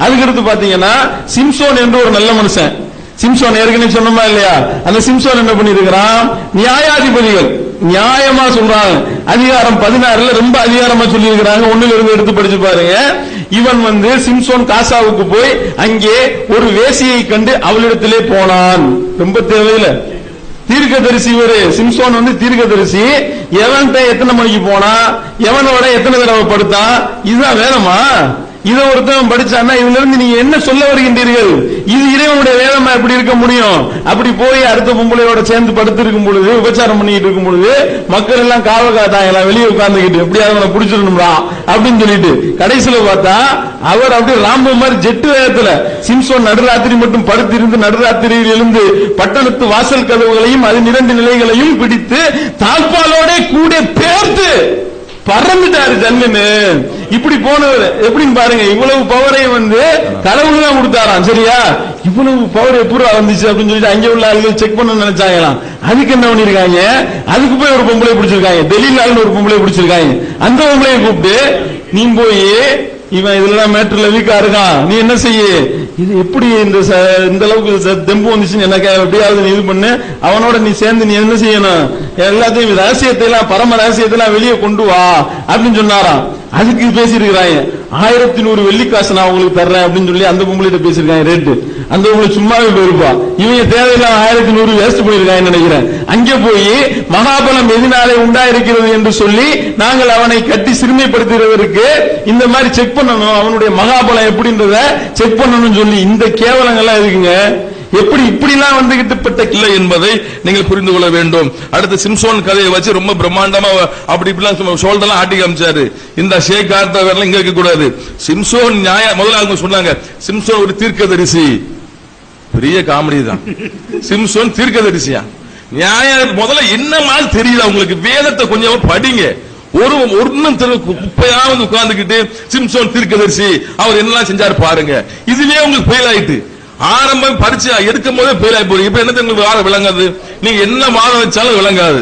அதுக்கடுத்து பாத்தீங்கன்னா சிம்சோன் என்று ஒரு நல்ல மனுஷன். சிம்சோன் ஏற்கனவே சொன்னோமா இல்லையா? அந்த சிம்சோன் என்ன பண்ணிருக்கிறான் நியாயாதிபதிகள். நியாயமா சொல்றாங்க. அதிகாரம் பதினாறுல ரொம்ப அதிகாரமா சொல்லி இருக்கிறாங்க ஒண்ணுல இருந்து எடுத்து படிச்சு பாருங்க. இவன் வந்து சிம்சோன் காசாவுக்கு போய் அங்கே ஒரு வேசியை கண்டு அவளிடத்திலே போனான். ரொம்ப தேவையில்லை. தீர்க்கதரிசி இவரு. சிம்சோன் வந்து தீர்க்கதரிசி. எவன்கிட்ட எத்தனை மணிக்கு போனா எவனோட எத்தனை தடவை படுத்தான்? இதுதான் வேணுமா இதை ஒருத்தன் படிச்சான்னா இதுல இருந்து நீங்க என்ன சொல்ல வருகின்றீர்கள்? இது இறைவனுடைய வேதமா எப்படி இருக்க முடியும்? அப்படி போய் அடுத்த பொம்பளையோட சேர்ந்து படுத்து இருக்கும் பொழுது உபச்சாரம் பண்ணிட்டு இருக்கும் பொழுது மக்கள் எல்லாம் காவ காத்தாங்களா வெளியே உட்கார்ந்துக்கிட்டு எப்படியாவது அவனை பிடிச்சிடணும்டா அப்படின்னு சொல்லிட்டு கடைசியில பார்த்தா அவர் அப்படியே ராம்பு மாதிரி ஜெட்டு வேகத்துல சிம்சோன் நடுராத்திரி மட்டும் படுத்திருந்து நடுராத்திரியில் இருந்து பட்டணத்து வாசல் கதவுகளையும் அதன் இரண்டு நிலைகளையும் பிடித்து தாழ்பாலோட கூட பேர்த்து பறந்துட்டாரு ஜல்லுன்னு. இப்படி போனவர் எப்படின்னு பாருங்க இவ்வளவு பவரை வந்து கடவுள் தான் கொடுத்தாராம் சரியா? இவ்வளவு பவர் எப்படி வந்துச்சு அப்படின்னு சொல்லிட்டு அங்க உள்ள ஆளுகள் செக் பண்ண நினைச்சாங்களாம். அதுக்கு என்ன பண்ணிருக்காங்க அதுக்கு போய் ஒரு பொம்பளை பிடிச்சிருக்காங்க. டெல்லியில் ஆளுன்னு ஒரு பொம்பளை பிடிச்சிருக்காங்க. அந்த பொம்பளையை கூப்பிட்டு நீ போய் இவன் இதெல்லாம் மேட்டர்ல வீக்கா இருக்கான். நீ என்ன செய்ய? இது எப்படி இந்த இந்த அளவுக்கு தெம்பு வந்துச்சுன்னு எனக்கு எப்படியாவது நீ இது பண்ணு. அவனோட நீ சேர்ந்து நீ என்ன செய்யணும்? எல்லாத்தையும் ரகசியத்தை எல்லாம் பரம ரகசியத்தை எல்லாம் வெளியே கொண்டு வா அப்படின்னு சொன்னாராம். அதுக்கு பேசியிருக்கிறாங்க ஆயிரத்தி நூறு வெள்ளிக்காசு நான் உங்களுக்கு தர்றேன் அப்படின்னு சொல்லி அந்த பொம்பளைகிட்ட பேசியிருக்காங்க ரேட்டு. அந்த பொம்பளை சும்மாவே போயிருப்பா. இவங்க தேவையில்லாம ஆயிரத்தி நூறு வேஸ்ட் பண்ணிருக்காங்கன்னு நினைக்கிறேன். அங்கே போய் மகாபலம் எதினாலே உண்டாயிருக்கிறது என்று சொல்லி நாங்கள் அவனை கட்டி சிறுமைப்படுத்துகிறவருக்கு இந்த மாதிரி செக் பண்ணணும். அவனுடைய மகாபலம் எப்படின்றத செக் பண்ணணும்னு சொல்லி இந்த கேவலங்கள்லாம் இருக்குங்க எப்படி இப்படிலாம் வந்துகிட்டு பெற்ற கிளை என்பதை நீங்கள் புரிந்து கொள்ள வேண்டும். அடுத்து சிம்சோன் கதையை வச்சு ரொம்ப பிரம்மாண்டமா அப்படி இப்படிலாம் ஷோல்டர்லாம் ஆட்டி காமிச்சாரு. இந்த ஷேக் ஆர்த்தவர்லாம் இங்க இருக்க கூடாது. சிம்சோன் நியாய முதல்ல அவங்க சொன்னாங்க சிம்சோன் ஒரு தீர்க்கதரிசி. பெரிய காமெடி தான். சிம்சோன் தீர்க்கதரிசியா? நியாய முதல்ல என்ன மாதிரி தெரியுது உங்களுக்கு? வேதத்தை கொஞ்சம் படிங்க. ஒரு ஒன்னும் தெரு குப்பையாவது உட்கார்ந்துகிட்டு சிம்சோன் தீர்க்கதரிசி அவர் என்னெல்லாம் செஞ்சாரு பாருங்க. இதுவே உங்களுக்கு ஃபெயில் ஆயிட்டு. ஆரம்பம் பரிச்சை எடுக்கும் போதே ஃபெயில் ஆகி போறீங்க இப்ப என்ன உங்களுக்கு வாரம் விளங்காது? நீங்க என்ன வாரம் வச்சாலும் விளங்காது.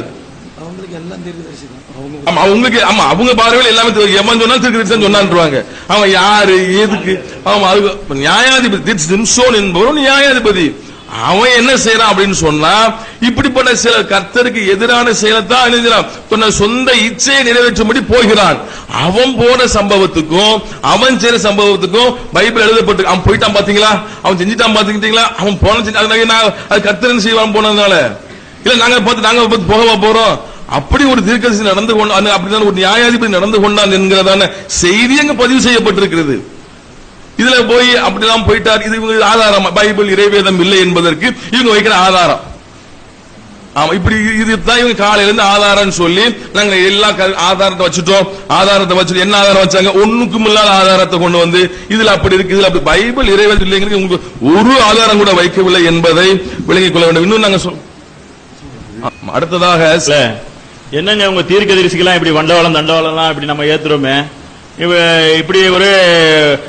ஆமா அவங்களுக்கு ஆமா அவங்க பார்வையில் எல்லாமே. எவன் சொன்னா திருக்கதரிசன் சொன்னான்றாங்க அவன் யாரு எதுக்கு? ஆமா அது இப்ப நியாயாதிபதி திரு சிம்சோன் என்பவரும் நியாயாதிபதி. அவன் என்ன செய்யறான் அப்படின்னு சொன்னா இப்படிப்பட்ட சில கர்த்தருக்கு எதிரான செயலைத்தான் எழுதினான் தன்னை சொந்த இச்சையை நிறைவேற்றும்படி போகிறான். அவன் போன சம்பவத்துக்கும் அவன் செய்யற சம்பவத்துக்கும் பைபிள் எழுதப்பட்டு அவன் போயிட்டான் பாத்தீங்களா? அவன் செஞ்சுட்டான் பாத்துக்கிட்டீங்களா அவன் போன செஞ்சு- நான் அது கர்த்தரன் செய்வான் போனதுனால? இல்ல நாங்க பார்த்து நாங்க பார்த்து போகவா போறோம்? அப்படி ஒரு தீர்க்கதரிசி நடந்து கொண்டான் அப்படிதான் ஒரு நியாயாதிபதி நடந்து கொண்டான் என்கிறதான செய்தி அங்க பதிவு செய்யப்பட்டிருக்கிறது. இதுல போய் அப்படிலாம் போயிட்டார். இது இவங்க ஆதாரம். பைபிள் இறைவேதம் இல்லை என்பதற்கு இவங்க வைக்கிற ஆதாரம். ஆமா இப்படி இதுதான் இவங்க காலையில இருந்து ஆதாரம் சொல்லி நாங்க எல்லா ஆதாரத்தை வச்சுட்டோம். ஆதாரத்தை வச்சுட்டு என்ன ஆதாரம் வச்சாங்க? ஒண்ணுக்கும் இல்லாத ஆதாரத்தை கொண்டு வந்து இதுல அப்படி இருக்கு. இதுல அப்படி பைபிள் இறைவேதம் இல்லைங்கிறது உங்களுக்கு ஒரு ஆதாரம் கூட வைக்கவில்லை என்பதை விளங்கிக் கொள்ள வேண்டும். இன்னும் நாங்க சொல்- அடுத்ததாக என்னங்க உங்க தீர்க்கதரிசிக்கெல்லாம் இப்படி வண்டவாளம் தண்டவாளம்லாம் இப்படி நம்ம ஏத்துறோமே? இப்படி ஒரு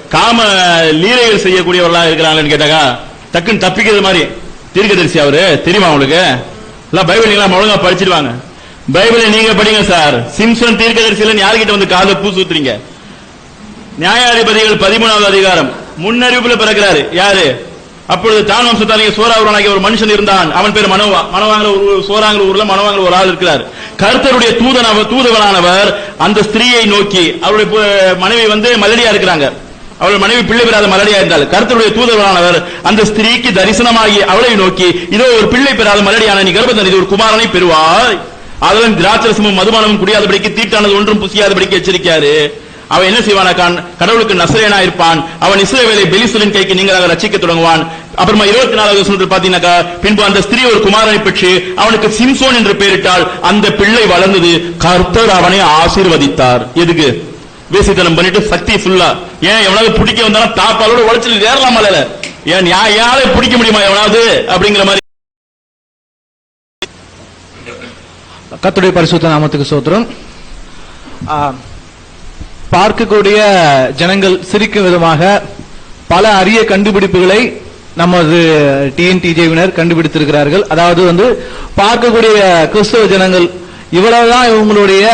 காம லீலைகள் செய்யக்கூடியவர்களா இருக்கிறாங்கன்னு கேட்டாக்கா டக்குன்னு தப்பிக்கிறது மாதிரி. தீர்க்கதரிசி அவரு தெரியுமா உங்களுக்கு? எல்லாம் பைபிள் எல்லாம் ஒழுங்கா படிச்சிடுவாங்க. பைபிளை நீங்க படிங்க சார். சிம்சன் தீர்க்கதரிசியில யார்கிட்ட வந்து காதை பூ சூத்துறீங்க? நியாயாதிபதிகள் பதிமூணாவது அதிகாரம். முன்னறிவிப்புல பிறக்கிறாரு. யாரு? அப்பொழுது தான் வம்சத்தாலே சோராவரனாகிய ஒரு மனுஷன் இருந்தான். அவன் பேர் மனோவா. மனவாங்கிற ஒரு சோராங்கிற ஊர்ல மனவாங்கிற ஒரு ஆள் இருக்கிறார். கருத்தருடைய தூதனவ தூதுவனானவர் அந்த ஸ்திரீயை நோக்கி அவருடைய மனைவி வந்து மலடியா இருக்கிறாங்க. அவள் மனைவி பிள்ளை பெறாத மலடியா இருந்தால் கருத்தருடைய தூதவனானவர் அந்த ஸ்திரீக்கு தரிசனமாகி அவளை நோக்கி இதோ ஒரு பிள்ளை பெறாத மலடியான நீ கர்ப்பத்தன் ஒரு குமாரனை பெறுவாய். அதன் திராட்சரசமும் மதுமானமும் குடியாதபடிக்கு தீட்டானது ஒன்றும் புசியாதபடிக்கு எச்சரிக்காரு அவன் என்ன செய்வானாக்கான்? கடவுளுக்கு நசரேனா இருப்பான். அவன் இஸ்ரேவேலை பெலிசுலின் கைக்கு நீங்களாக ரசிக்க தொடங்குவான். அப்புறமா இருபத்தி நாலாவது வசனத்தில் பாத்தீங்கன்னாக்கா பின்பு அந்த ஸ்திரீ ஒரு குமாரனை பெற்று அவனுக்கு சிம்சோன் என்று பெயரிட்டால் அந்த பிள்ளை வளர்ந்தது. கர்த்தர் அவனை ஆசீர்வதித்தார். எதுக்கு? வேசித்தனம் பண்ணிட்டு சக்தி ஃபுல்லா ஏன் எவனாவது பிடிக்க வந்தாலும் தாப்பாலோட உழைச்சல் ஏறலாம் இல்ல ஏன் யா- பிடிக்க முடியுமா எவனாவது? அப்படிங்கிற மாதிரி. கத்துடைய பரிசுத்த நாமத்துக்கு சோத்திரம். பார்க்கக்கூடிய ஜனங்கள் சிரிக்கும் விதமாக பல அரிய கண்டுபிடிப்புகளை நமது டிஎன்டிஜேவினர் கண்டுபிடித்திருக்கிறார்கள். அதாவது வந்து பார்க்கக்கூடிய கிறிஸ்தவ ஜனங்கள் இவ்வளவுதான் இவங்களுடைய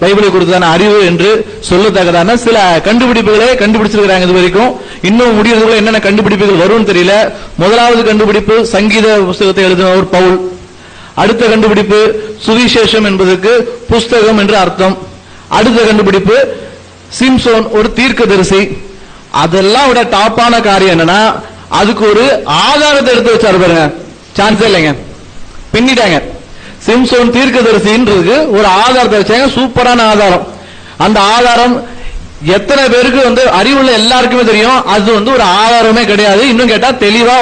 பைபிளை கொடுத்ததான அறிவு என்று சொல்லத்தக்கதான சில கண்டுபிடிப்புகளை கண்டுபிடிச்சிருக்கிறாங்க இது வரைக்கும். இன்னும் முடியறதுக்குள்ள என்னென்ன கண்டுபிடிப்புகள் வரும்னு தெரியல. முதலாவது கண்டுபிடிப்பு சங்கீத புஸ்தகத்தை எழுதினவர் பவுல். அடுத்த கண்டுபிடிப்பு சுவிசேஷம் என்பதற்கு புஸ்தகம் என்று அர்த்தம். அடுத்த கண்டுபிடிப்பு சிம்சோன் ஒரு தீர்க்கதரிசி. அதெல்லாம் விட டாப்பான காரியம் என்னன்னா அதுக்கு ஒரு ஆதாரத்தை எடுத்து வச்சாரு பாருங்க. சான்ஸே இல்லைங்க. பின்னிட்டாங்க. சிம்சோன் தீர்க்கதரிசின்றதுக்கு ஒரு ஆதாரத்தை வச்சாங்க. சூப்பரான ஆதாரம். அந்த ஆதாரம் எத்தனை பேருக்கு வந்து அறிவுள்ள எல்லாருக்குமே தெரியும். அது வந்து ஒரு ஆதாரமே கிடையாது. இன்னும் கேட்டா தெளிவா